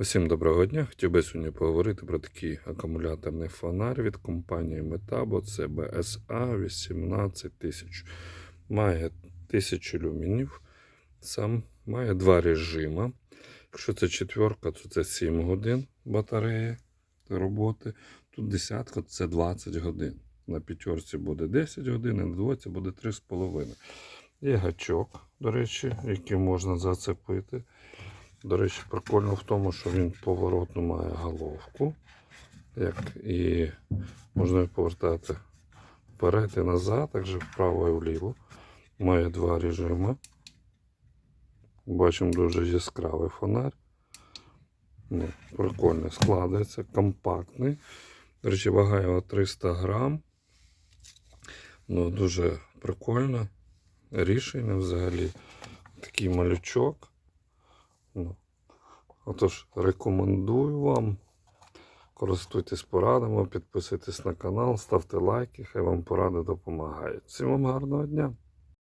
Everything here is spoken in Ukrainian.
Усім доброго дня. Хотів би сьогодні поговорити про такий акумуляторний фонар від компанії Metabo. Це BSA 18000. Має 1000 люмінів. Сам має два режими. Якщо це четверка, то це 7 годин батареї роботи. Тут десятка це 20 годин. На п'ятерці буде 10 годин, а на двоці буде 3,5. Є гачок, до речі, який можна зацепити. До речі, прикольно в тому, що він поворотну має головку. Як і можна повертати вперед і назад, також вправо і вліво. Має два режими. Бачимо дуже яскравий фонарь. Ну, прикольно складається, компактний. До речі, вага його 300 грам. Ну, дуже прикольно. Рішення взагалі. Такий малючок. Ну, отож, рекомендую вам. Користуйтесь порадами, підписуйтесь на канал, ставте лайки, хай вам поради допомагають. Всім вам гарного дня!